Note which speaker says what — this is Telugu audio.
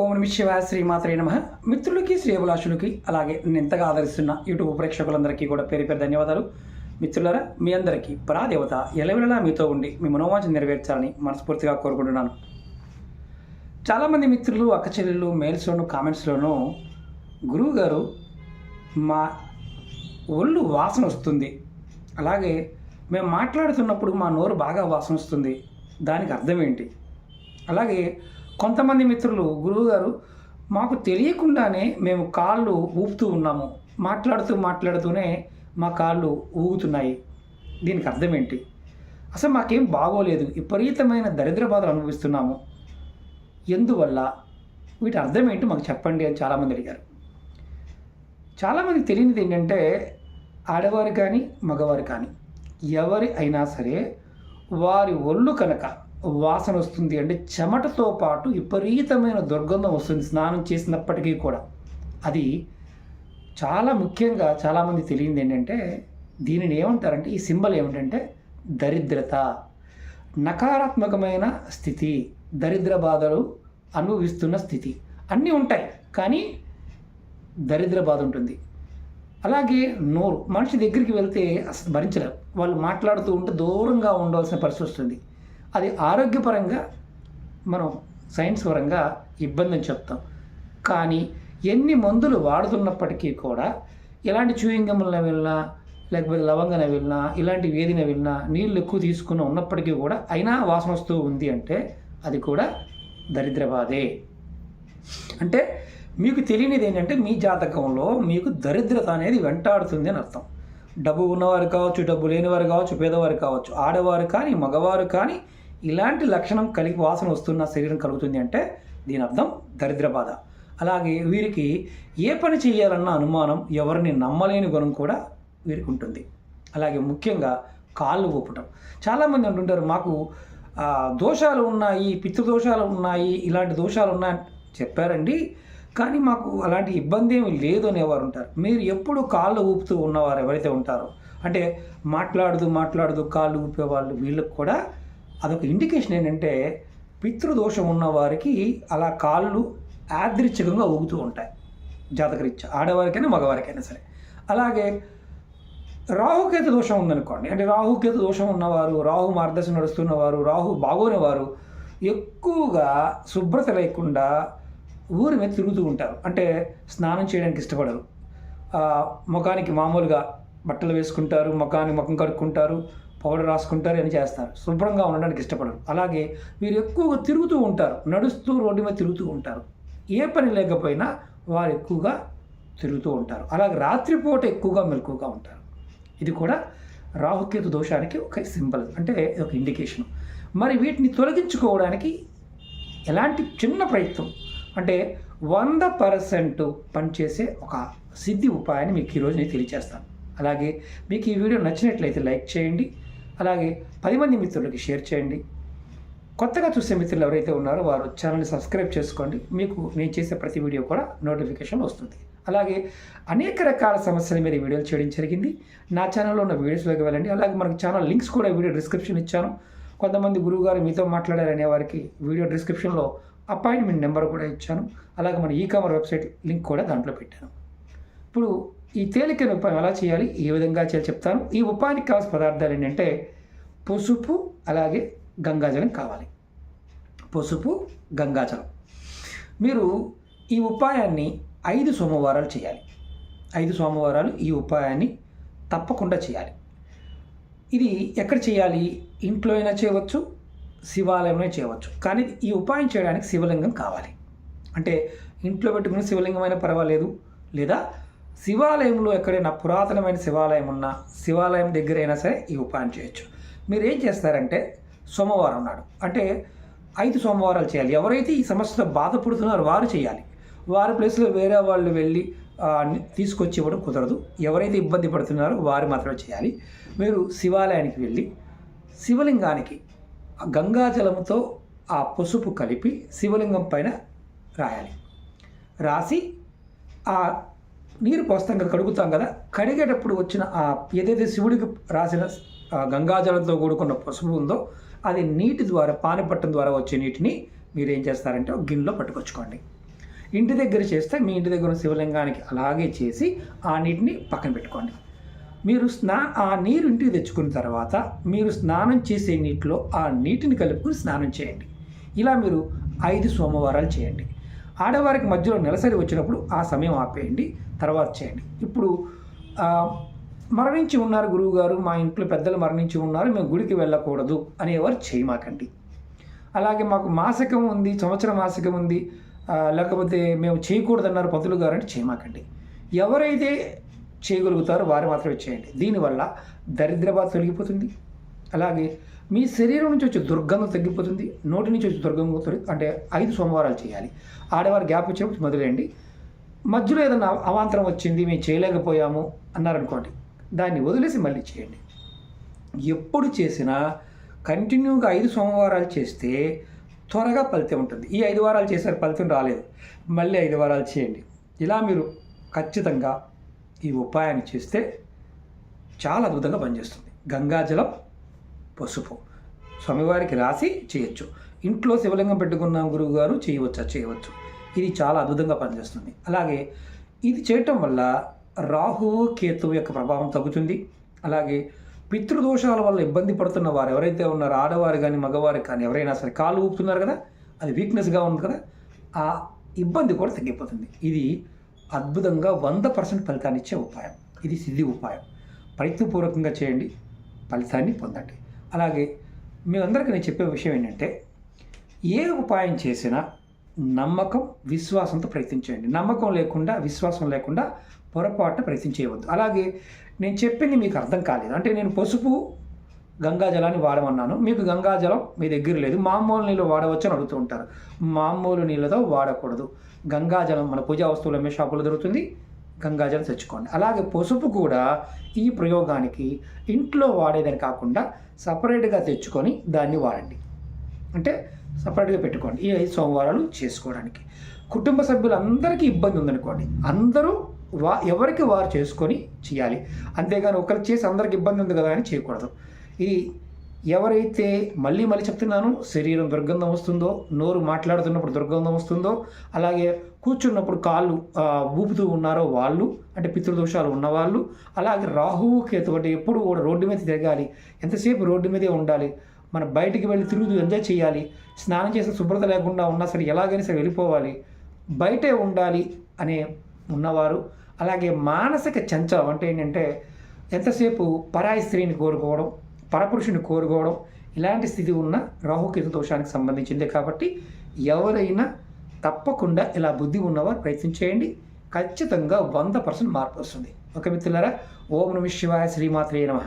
Speaker 1: ఓం నమి శివ శ్రీమాత్రే నమ. మిత్రులకి శ్రేయభిలాషులకి అలాగే నేను ఎంతగా ఆదరిస్తున్న యూట్యూబ్ ప్రేక్షకులందరికీ కూడా పేరు పేరు ధన్యవాదాలు. మిత్రులరా మీ అందరికీ పరాదేవత ఎలవెలలా మీతో ఉండి మీ మనోవాంఛ నెరవేర్చాలని మనస్ఫూర్తిగా కోరుకుంటున్నాను. చాలామంది మిత్రులు అక్క చెల్లెళ్ళు మెయిల్స్లోను కామెంట్స్లోనూ గురువు గారు మా ఒళ్ళు వాసన వస్తుంది. అలాగే మేము మాట్లాడుతున్నప్పుడు మా నోరు బాగా వాసన వస్తుంది. దానికి అర్థం ఏంటి? అలాగే కొంతమంది మిత్రులు గురువుగారు మాకు తెలియకుండానే మేము కాళ్ళు ఊపుతూ ఉన్నాము. మాట్లాడుతూ మాట్లాడుతూనే మా కాళ్ళు ఊగుతున్నాయి. దీనికి అర్థం ఏంటి? అసలు మాకేం బాగోలేదు. విపరీతమైన దరిద్ర బాధలు అనుభవిస్తున్నాము. ఎందువల్ల? వీటి అర్థం ఏంటి మాకు చెప్పండి అని చాలామంది అడిగారు. చాలామంది తెలియనిది ఏంటంటే ఆడవారు కానీ మగవారు కానీ ఎవరి అయినా సరే వారి ఒళ్ళు కనుక వాసన వస్తుంది అంటే చెమటతో పాటు విపరీతమైన దుర్గంధం వస్తుంది స్నానం చేసినప్పటికీ కూడా. అది చాలా ముఖ్యంగా చాలామంది తెలియంది ఏంటంటే దీనిని ఏమంటారంటే ఈ సింబల్ ఏమిటంటే దరిద్రత. నకారాత్మకమైన స్థితి దరిద్ర బాధలు అనుభవిస్తున్న స్థితి. అన్నీ ఉంటాయి కానీ దరిద్ర బాధ ఉంటుంది. అలాగే నోరు మనిషి దగ్గరికి వెళ్తే అసలు భరించలేరు. వాళ్ళు మాట్లాడుతూ ఉంటే దూరంగా ఉండవలసిన పరిస్థితి వస్తుంది. అది ఆరోగ్యపరంగా మనం సైన్స్ పరంగా ఇబ్బందిని చెప్తాం. కానీ ఎన్ని మందులు వాడుతున్నప్పటికీ కూడా ఇలాంటి చూయింగములను వెళ్ళినా లేకపోతే లవంగన వెళ్ళినా ఇలాంటి వేదిన వెళ్ళినా నీళ్ళు ఎక్కువ తీసుకుని ఉన్నప్పటికీ కూడా అయినా వాసన వస్తూ ఉంది అంటే అది కూడా దరిద్రవాదే. అంటే మీకు తెలియనిది ఏంటంటే మీ జాతకంలో మీకు దరిద్రత అనేది వెంటాడుతుంది అని అర్థం. డబ్బు ఉన్నవారు కావచ్చు డబ్బు లేనివారు కావచ్చు పేదవారు కావచ్చు ఆడవారు కానీ మగవారు కానీ ఇలాంటి లక్షణం కలిగి వాసన వస్తున్న శరీరం కలుగుతుంది అంటే దీని అర్థం దరిద్ర బాధ. అలాగే వీరికి ఏ పని చేయాలన్న అనుమానం ఎవరిని నమ్మలేని గుణం కూడా వీరికి ఉంటుంది. అలాగే ముఖ్యంగా కాళ్ళు ఊపటం. చాలామంది అంటుంటారు మాకు దోషాలు ఉన్నాయి పితృదోషాలు ఉన్నాయి ఇలాంటి దోషాలు ఉన్నాయి చెప్పారండి. కానీ మాకు అలాంటి ఇబ్బంది ఏమి లేదు అనేవారు ఉంటారు. మీరు ఎప్పుడు కాళ్ళు ఊపుతూ ఉన్నవారు ఎవరైతే ఉంటారో అంటే మాట్లాడుతూ మాట్లాడుతూ కాళ్ళు ఊపేవాళ్ళు వీళ్ళకి కూడా అదొక ఇండికేషన్ ఏంటంటే పితృదోషం ఉన్న వారికి అలా కాళ్ళు యాదృచ్ఛికంగా ఊగుతూ ఉంటాయి జాతకరీత్యా. ఆడవారికైనా మగవారికైనా సరే. అలాగే రాహుకేతు దోషం ఉందనుకోండి. అంటే రాహుకేతు దోషం ఉన్నవారు రాహు మార్గదర్శనం నడుస్తున్నవారు రాహు బాగోనేవారు ఎక్కువగా శుభ్రత లేకుండా ఊరి మీద తిరుగుతూ ఉంటారు. అంటే స్నానం చేయడానికి ఇష్టపడరు. ముఖానికి మామూలుగా బట్టలు వేసుకుంటారు ముఖానికి ముఖం కడుక్కుంటారు పౌడర్ రాసుకుంటారు అని చేస్తారు. శుభ్రంగా ఉండడానికి ఇష్టపడరు. అలాగే వీరు ఎక్కువగా తిరుగుతూ ఉంటారు. నడుస్తూ రోడ్డు మీద తిరుగుతూ ఉంటారు. ఏ పని లేకపోయినా వారు ఎక్కువగా తిరుగుతూ ఉంటారు. అలాగే రాత్రిపూట ఎక్కువగా మెలకుగా ఉంటారు. ఇది కూడా రాహుకేతు దోషానికి ఒక సింబల్ అంటే ఒక ఇండికేషన్. మరి వీటిని తొలగించుకోవడానికి ఎలాంటి చిన్న ప్రయత్నం? అంటే వంద పర్సెంట్ పనిచేసే ఒక సిద్ధి ఉపాయాన్ని మీకు ఈరోజు నేను తెలియజేస్తాను. అలాగే మీకు ఈ వీడియో నచ్చినట్లయితే లైక్ చేయండి. అలాగే పది మంది మిత్రులకి షేర్ చేయండి. కొత్తగా చూసే మిత్రులు ఎవరైతే ఉన్నారో వారు ఛానల్ని సబ్స్క్రైబ్ చేసుకోండి. మీకు నేను చేసే ప్రతి వీడియో కూడా నోటిఫికేషన్ వస్తుంది. అలాగే అనేక రకాల సమస్యల మీద వీడియోలు చేయడం జరిగింది. నా ఛానల్లో ఉన్న వీడియోస్లోకి వెళ్ళండి. అలాగే మనకు ఛానల్ లింక్స్ కూడా వీడియో డిస్క్రిప్షన్ ఇచ్చాను. కొంతమంది గురువు గారు మీతో మాట్లాడారనే వారికి వీడియో డిస్క్రిప్షన్లో అపాయింట్మెంట్ నెంబర్ కూడా ఇచ్చాను. అలాగే మన ఈ కామర్ వెబ్సైట్ లింక్ కూడా దాంట్లో పెట్టాను. ఇప్పుడు ఈ తేలికైన ఉపాయం ఎలా చేయాలి. ఏ విధంగా చేయాలి చెప్తాను. ఈ ఉపాయానికి కావాల్సిన పదార్థాలు ఏంటంటే పసుపు అలాగే గంగాజలం కావాలి. పసుపు గంగాజలం. మీరు ఈ ఉపాయాన్ని ఐదు సోమవారాలు చేయాలి. ఐదు సోమవారాలు ఈ ఉపాయాన్ని తప్పకుండా చేయాలి. ఇది ఎక్కడ చేయాలి? ఇంట్లో అయినా చేయవచ్చు శివాలయంలో చేయవచ్చు. కానీ ఈ ఉపాయం చేయడానికి శివలింగం కావాలి. అంటే ఇంట్లో పెట్టుకుని శివలింగం అయినా పర్వాలేదు. లేదా శివాలయంలో ఎక్కడైనా పురాతనమైన శివాలయం ఉన్నా శివాలయం దగ్గర అయినా సరే ఈ ఉపాయం చేయొచ్చు. మీరు ఏం చేస్తారంటే సోమవారం నాడు అంటే ఐదు సోమవారాలు చేయాలి. ఎవరైతే ఈ సమస్యతో బాధపడుతున్నారో వారు చేయాలి. వారి ప్లేస్లో వేరే వాళ్ళు వెళ్ళి తీసుకొచ్చి ఇవ్వడం కుదరదు. ఎవరైతే ఇబ్బంది పడుతున్నారో వారు మాత్రమే చేయాలి. మీరు శివాలయానికి వెళ్ళి శివలింగానికి ఆ గంగాజలంతో ఆ పసుపు కలిపి శివలింగం పైన రాయాలి. రాసి ఆ నీరు పోస్తాం కదా కడుగుతాం కదా కడిగేటప్పుడు వచ్చిన ఆ ఏదైతే శివుడికి రాసిన గంగాజలంతో కూడుకున్న పసుపు ఉందో అది నీటి ద్వారా పానిపట్టం ద్వారా వచ్చే నీటిని మీరు ఏం చేస్తారంటే ఒక గిన్నెలో పట్టుకొచ్చుకోండి. ఇంటి దగ్గర చేస్తే మీ ఇంటి దగ్గర శివలింగానికి అలాగే చేసి ఆ నీటిని పక్కన పెట్టుకోండి. మీరు స్నా ఆ నీరు ఇంటికి తెచ్చుకున్న తర్వాత మీరు స్నానం చేసే నీటిలో ఆ నీటిని కలుపుకుని స్నానం చేయండి. ఇలా మీరు ఐదు సోమవారాలు చేయండి. ఆడవారికి మధ్యలో నెలసరి వచ్చినప్పుడు ఆ సమయం ఆపేయండి తర్వాత చేయండి. ఇప్పుడు మరణించి ఉన్నారు గురువుగారు మా ఇంట్లో పెద్దలు మరణించి ఉన్నారు మేము గుడికి వెళ్ళకూడదు అనేవారు చేయమాకండి అలాగే మాకు మాసికం ఉంది సంవత్సర మాసికం ఉంది లేకపోతే మేము చేయకూడదన్నారు పంతులు గారు అంటే చేయమాకండి ఎవరైతే చేయగలుగుతారో వారు మాత్రమే చేయండి. దీనివల్ల దరిద్రబాధ తొలగిపోతుంది. అలాగే మీ శరీరం నుంచి వచ్చే దుర్గంధం తగ్గిపోతుంది నోటి నుంచి వచ్చే దుర్గంధం అంటే ఐదు సోమవారాలు చేయాలి. ఆడవారు గ్యాప్ వచ్చినప్పుడు మొదలైండి మధ్యలో ఏదైనా అవాంతరం వచ్చింది మేము చేయలేకపోయాము అన్నారనుకోండి దాన్ని వదిలేసి మళ్ళీ చేయండి. ఎప్పుడు చేసినా కంటిన్యూగా ఐదు సోమవారాలు చేస్తే త్వరగా ఫలితం ఉంటుంది. ఈ ఐదు వారాలు చేశారు ఫలితం రాలేదు. మళ్ళీ ఐదు వారాలు చేయండి. ఇలా మీరు ఖచ్చితంగా ఈ ఉపాయాన్ని చేస్తే చాలా అద్భుతంగా పనిచేస్తుంది. గంగాజలం పసుపు. స్వామివారికి రాసి చేయొచ్చు. ఇంట్లో శివలింగం పెట్టుకున్న గురువు గారు చేయవచ్చా? చేయవచ్చు. ఇది చాలా అద్భుతంగా పనిచేస్తుంది. అలాగే ఇది చేయటం వల్ల రాహువు కేతువు యొక్క ప్రభావం తగ్గుతుంది. అలాగే పితృదోషాల వల్ల ఇబ్బంది పడుతున్న వారు ఎవరైతే ఉన్నారో ఆడవారు కానీ మగవారు కానీ ఎవరైనా సరే కాలు ఊపుతున్నారు కదా అది వీక్నెస్గా ఉంది కదా ఆ ఇబ్బంది కూడా తగ్గిపోతుంది. ఇది అద్భుతంగా వంద పర్సెంట్ ఫలితాన్ని ఇచ్చే ఉపాయం. ఇది సిద్ధి ఉపాయం. ప్రయత్నపూర్వకంగా చేయండి. ఫలితాన్ని పొందండి. అలాగే మీ అందరికీ నేను చెప్పే విషయం ఏంటంటే ఏ ఉపాయం చేసినా నమ్మకం విశ్వాసంతో ప్రయత్నించండి నమ్మకం లేకుండా విశ్వాసం లేకుండా పొరపాటున ప్రయత్నం చేయవద్దు అలాగే నేను చెప్పింది మీకు అర్థం కాలేదు. అంటే నేను పసుపు గంగాజలాన్ని వాడమన్నాను. మీకు గంగాజలం మీ దగ్గర లేదు. మామూలు నీళ్ళు వాడవచ్చు అని అడుగుతూ ఉంటారు. మామూలు నీళ్ళతో వాడకూడదు. గంగాజలం మన పూజా వస్తువులు అమ్మే షాపులో దొరుకుతుంది. గంగాజలం తెచ్చుకోండి. అలాగే పసుపు కూడా ఈ ప్రయోగానికి ఇంట్లో వాడేదని కాకుండా సపరేట్గా తెచ్చుకొని దాన్ని వాడండి. అంటే సపరేట్గా పెట్టుకోండి. ఈ ఐదు సోమవారాలు చేసుకోవడానికి. కుటుంబ సభ్యులందరికీ ఇబ్బంది ఉందనుకోండి. అందరూ వా ఎవరికి వారు చేసుకొని చేయాలి. అంతేగాని ఒకరు చేసి అందరికి ఇబ్బంది ఉంది కదా అని చేయకూడదు. ఇది ఎవరైతే మళ్ళీ మళ్ళీ చెప్తున్నాను శరీరం దుర్గంధం వస్తుందో నోరు మాట్లాడుతున్నప్పుడు దుర్గంధం వస్తుందో అలాగే కూర్చున్నప్పుడు కాళ్ళు ఊపుతూ ఉన్నారో వాళ్ళు అంటే పితృదోషాలు ఉన్నవాళ్ళు అలాగే రాహువు కేతు అంటే ఎప్పుడు కూడా రోడ్డు మీద తిరగాలి. ఎంతసేపు రోడ్డు మీదే ఉండాలి? మన బయటికి వెళ్ళి తిరుగుతూ ఎంజాయ్ చేయాలి. స్నానం చేసే శుభ్రత లేకుండా ఉన్నా సరే ఎలాగైనా సరే వెళ్ళిపోవాలి. బయటే ఉండాలి అనే ఉన్నవారు అలాగే మానసిక చంచలం అంటే ఏంటంటే ఎంతసేపు పరాయి స్త్రీని కోరుకోవడం పరపురుషుని కోరుకోవడం ఇలాంటి స్థితి ఉన్న రాహుకేతు దోషానికి సంబంధించిందే కాబట్టి ఎవరైనా తప్పకుండా ఇలా బుద్ధి ఉన్నవారు ప్రయత్నం చేయండి. ఖచ్చితంగా వంద పర్సెంట్ మార్పు వస్తుంది. ఒక మిత్రులారా ఓం నమ శివాయ శ్రీమాత్రే నమః.